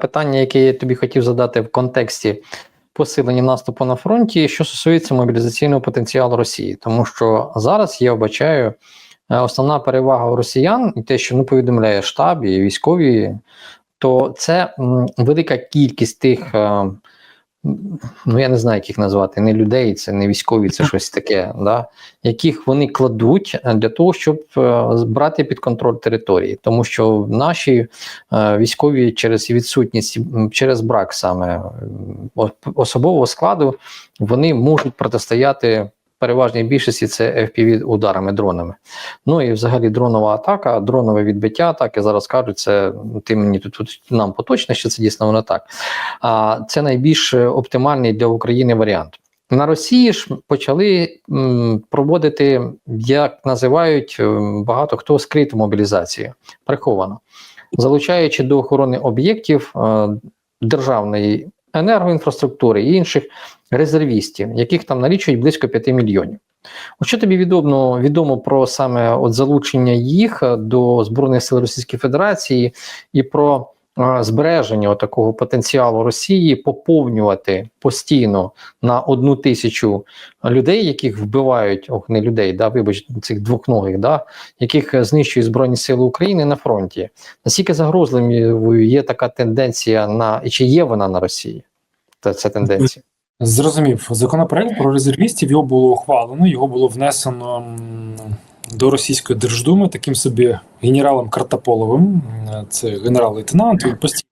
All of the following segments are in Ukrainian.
Питання, яке я тобі хотів задати в контексті посилення наступу на фронті, що стосується мобілізаційного потенціалу Росії, тому що зараз я вбачаю е, основна перевага росіян, і те, що ну повідомляє штаб і військові, то це велика кількість тих. Ну, я не знаю, як їх назвати, не людей, це не військові, це щось таке, да, яких вони кладуть е, для того, щоб е, брати під контроль території. Тому що наші е, військові через відсутність, через брак саме особового складу, вони можуть протистояти переважній більшості це FPV ударами дронами. Ну і взагалі дронова атака, дронове відбиття атаки зараз кажуть, це ну, ти мені тут, тут нам поточно, що це дійсно воно так. А це найбільш оптимальний для України варіант. На Росії ж почали м, проводити, як називають багато хто скриту мобілізацію, приховано, залучаючи до охорони об'єктів е, державної енергоінфраструктури і інших резервістів, яких там налічують близько 5 мільйонів. От що тобі відомо, відомо про саме от залучення їх е, до Збройних сил Російської Федерації і про збереження такого потенціалу Росії поповнювати постійно на одну тисячу людей, яких вбивають, ох, не людей, да, вибач, цих двохногих, да, яких е, знищують Збройні Сили України на фронті. Наскільки загрозливою є така тенденція на чи є вона на Росії? Та ця тенденція? Зрозумів, законопроект про резервістів його було ухвалено, його було внесено до російської держдуми таким собі генералом Картополовим. Це генерал-лейтенант. Він постійно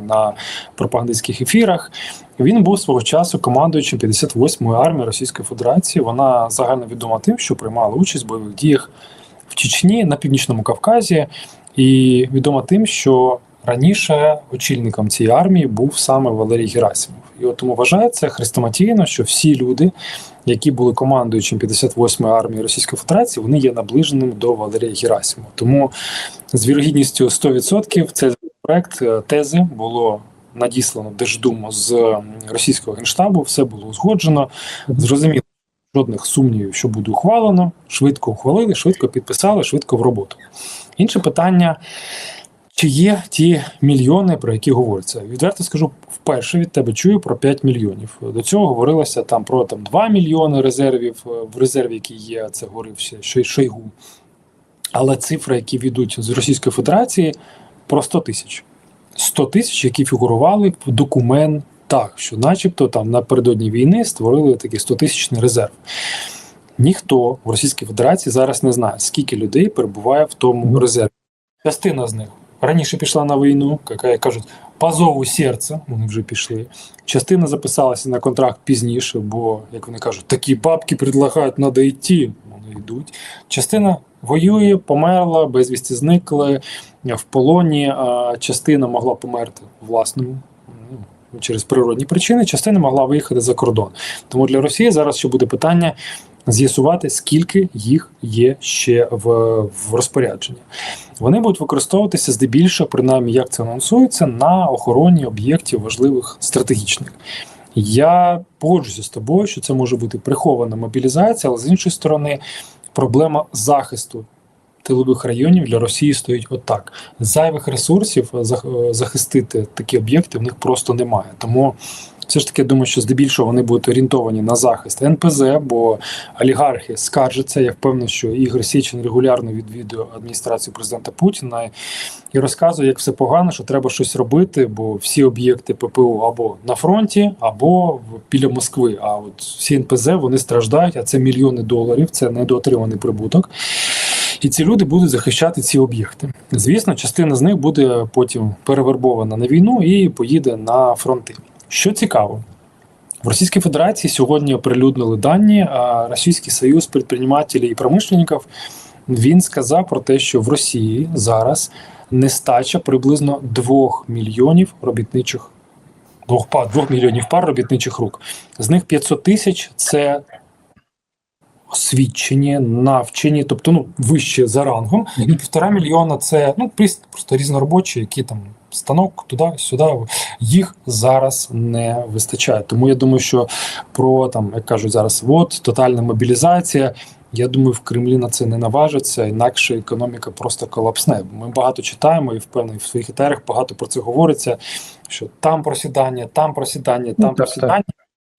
на пропагандистських ефірах. Він був свого часу командуючим 58-ї армії Російської Федерації. Вона загально відома тим, що приймала участь в бойових діях в Чечні на північному Кавказі, і відома тим, що раніше очільником цієї армії був саме Валерій Герасимов. І от тому вважається хрестоматійно, що всі люди, які були командуючим 58-ї армії Російської Федерації, вони є наближеним до Валерія Герасимова. Тому з вірогідністю 100% цей проект е, тези було надіслано Держдуму з російського генштабу, все було узгоджено. Зрозуміло, жодних сумнівів, що буде ухвалено. Швидко ухвалили, швидко підписали, швидко в роботу. Інше питання. Чи є ті мільйони, про які говориться? Відверто скажу, вперше від тебе чую про 5 мільйонів. До цього говорилося там про там 2 мільйони резервів. е, В резерві, який є, це говорив ще Шойгу. Але цифри, які відуть з Російської Федерації, про 100 тисяч. 100 тисяч, які фігурували в документах, що, начебто, там напередодні війни створили такий 100-тисячний резерв. Ніхто в Російській Федерації зараз не знає, скільки людей перебуває в тому резерві. Частина з них раніше пішла на війну, яка кажуть, по зову серця, вони вже пішли. Частина записалася на контракт пізніше, бо, як вони кажуть, такі бабки предлагають, треба йти. Вони йдуть. Частина воює, померла, безвісті зникли в полоні. А частина могла померти власному. ну, Через природні причини, частина могла виїхати за кордон. Тому для Росії зараз ще буде питання з'ясувати, скільки їх є ще в, в розпорядженні. Вони будуть використовуватися здебільшого, принаймні, як це анонсується, на охороні об'єктів важливих стратегічних. Я погоджуся з тобою, що це може бути прихована мобілізація, але з іншої сторони, проблема захисту тилових районів для Росії стоїть отак: зайвих ресурсів зах- е, захистити такі об'єкти в них просто немає. Тому все ж таки я думаю, що здебільшого вони будуть орієнтовані на захист НПЗ, бо олігархи скаржаться. Я впевнений, що Ігор Січин регулярно відвідує адміністрацію президента Путіна і розказує, як все погано, що треба щось робити, бо всі об'єкти ППО або на фронті, або біля Москви. А от всі НПЗ вони страждають, а це мільйони доларів, це недоотриманий прибуток. І ці люди будуть захищати ці об'єкти. Звісно, частина з них буде потім перевербована на війну і поїде на фронти. Що цікаво, в Російській Федерації сьогодні оприлюднили дані, а Російський Союз предпринимателів і промишленників він сказав про те, що в Росії зараз нестача приблизно 2 мільйонів робітничих двох 2 мільйонів пар робітничих рук. З них 500 тисяч це освічені, навчені, тобто ну вище за рангом, і півтора мільйона це ну просто різноробочі, які там станок туди, сюди. Їх зараз не вистачає. Тому я думаю, що про там, як кажуть зараз, от тотальна мобілізація. Я думаю, в Кремлі на це не наважаться, інакше економіка просто колапсне. Ми багато читаємо і впевнений в своїх етерах багато про це говориться. Що там просідання, там просідання, там Ну, так, просідання.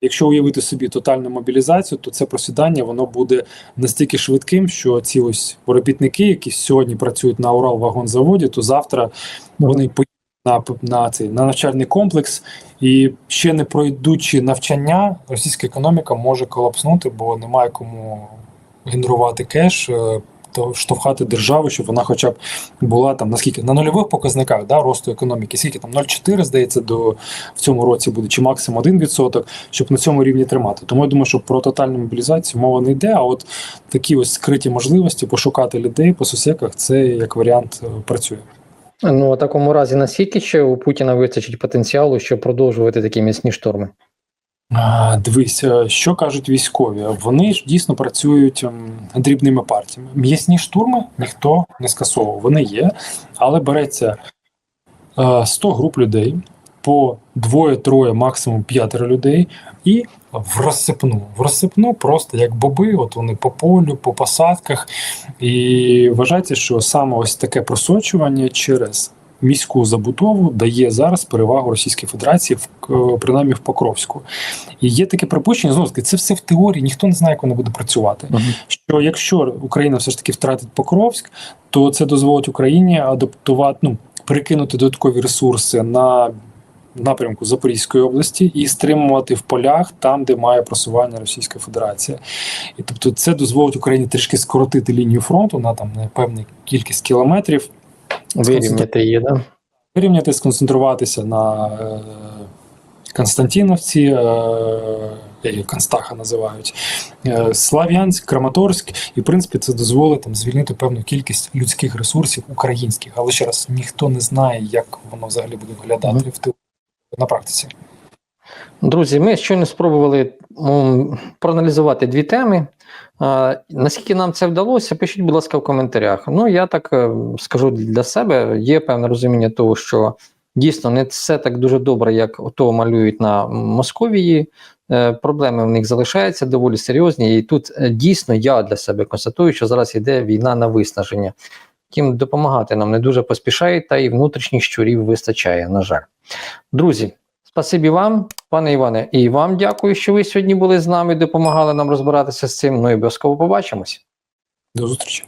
Якщо уявити собі тотальну мобілізацію, то це просідання воно буде настільки швидким, що ці ось робітники, які сьогодні працюють на Уралвагонзаводі, то завтра вони поїдуть на, на цей на навчальний комплекс, і ще не пройдучи навчання, російська економіка може колапснути, бо немає кому генерувати кеш, е, то штовхати державу, щоб вона хоча б була там наскільки на нульових показниках да, росту економіки, скільки там 0,4, здається, до в цьому році буде, чи максимум 1%, щоб на цьому рівні тримати. Тому я думаю, що про тотальну мобілізацію мова не йде. А от такі ось скриті можливості пошукати людей по сусеках, це як варіант е, працює. Ну, у такому разі, наскільки ще у Путіна вистачить потенціалу, щоб продовжувати такі міцні шторми? Дивись, е, що кажуть військові. Вони ж дійсно працюють ем, дрібними партіями. М'ясні штурми ніхто не скасовував. Вони є, але береться е, 100 груп людей по двоє-троє, максимум п'ятеро людей, і в розсипну. В розсипну просто як боби, от вони по полю, по посадках. І вважається, що саме ось таке просочування через міську забудову дає зараз перевагу Російській Федерації, в е, принаймні в Покровську. І є таке припущення, знову таки, це все в теорії, ніхто не знає, як воно буде працювати. Що якщо Україна все ж таки втратить Покровськ, то це дозволить Україні адаптувати, ну, перекинути додаткові ресурси на напрямку Запорізької області і стримувати в полях там, де має просування Російська Федерація. І тобто це дозволить Україні трішки скоротити лінію фронту на там на певну кількість кілометрів, Вирівняти її, да? вирівняти, сконцентруватися на е, Константиновці, е, Констаха називають, е, Слав'янськ, Краматорськ, і в принципі це дозволить там звільнити певну кількість людських ресурсів українських. Але ще раз ніхто не знає, як воно взагалі буде виглядати Мгм. в теорії на практиці. Друзі, ми щойно спробували проаналізувати дві теми. Наскільки нам це вдалося, пишіть, будь ласка, в коментарях. Ну, я так е, скажу для себе, є певне розуміння того, що дійсно не все так дуже добре, як то малюють на Московії. Е, Проблеми в них залишаються доволі серйозні, і тут е, дійсно я для себе констатую, що зараз йде війна на виснаження. Втім, допомагати нам не дуже поспішають, та і внутрішніх щурів вистачає, на жаль. Друзі, спасибі вам, пане Іване, і вам дякую, що ви сьогодні були з нами, допомагали нам розбиратися з цим. Ну і обов'язково побачимось. До зустрічі.